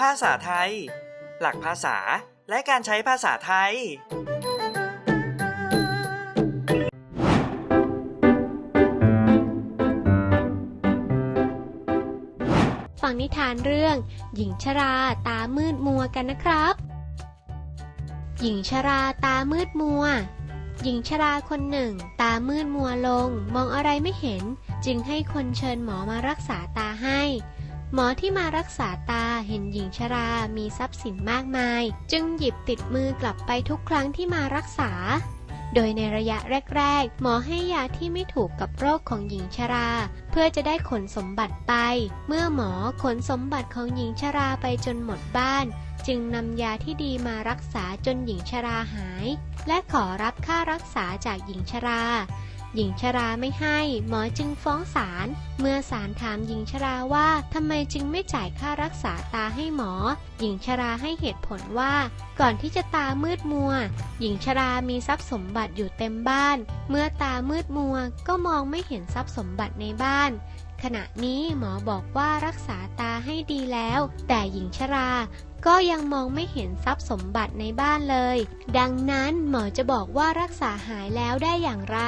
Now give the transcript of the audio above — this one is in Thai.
ภาษาไทย หลักภาษาและการใช้ภาษาไทย ฟังนิทานเรื่อง หญิงชราตามืดมัวกันนะครับ หญิงชราตามืดมัว หญิงชราคนหนึ่ง ตามืดมัวลง มองอะไรไม่เห็น จึงให้คนเชิญหมอมารักษาตาให้ หมอที่มารักษาตาเห็นหญิงชรา มีทรัพย์สินมากมาย จึงหยิบติดมือกลับไปทุกครั้งที่มารักษา โดยในระยะแรก ๆ หมอให้ยาที่ไม่ถูกกับโรคของหญิงชรา เพื่อจะได้ขนสมบัติไป เมื่อหมอขนสมบัติของหญิงชราไปจนหมดบ้าน จึงนำยาที่ดีมารักษาจนหญิงชราหาย และขอรับค่ารักษาจากหญิงชรา หญิงชราไม่ให้ หมอจึงฟ้องศาล เมื่อศาลถามหญิงชราว่าทำไมจึงไม่จ่ายค่ารักษาตาให้หมอ หญิงชราให้เหตุผลว่า ก่อนที่จะตามืดมัว หญิงชรามีทรัพย์สมบัติอยู่เต็มบ้าน เมื่อตามืดมัวก็มองไม่เห็นทรัพย์สมบัติในบ้านขณะนี้หมอบอกว่ารักษาตาให้ดีแล้ว แต่หญิงชราก็ยังมองไม่เห็นทรัพย์สมบัติในบ้านเลย ดังนั้นหมอจะบอกว่ารักษาหายแล้วได้อย่างไร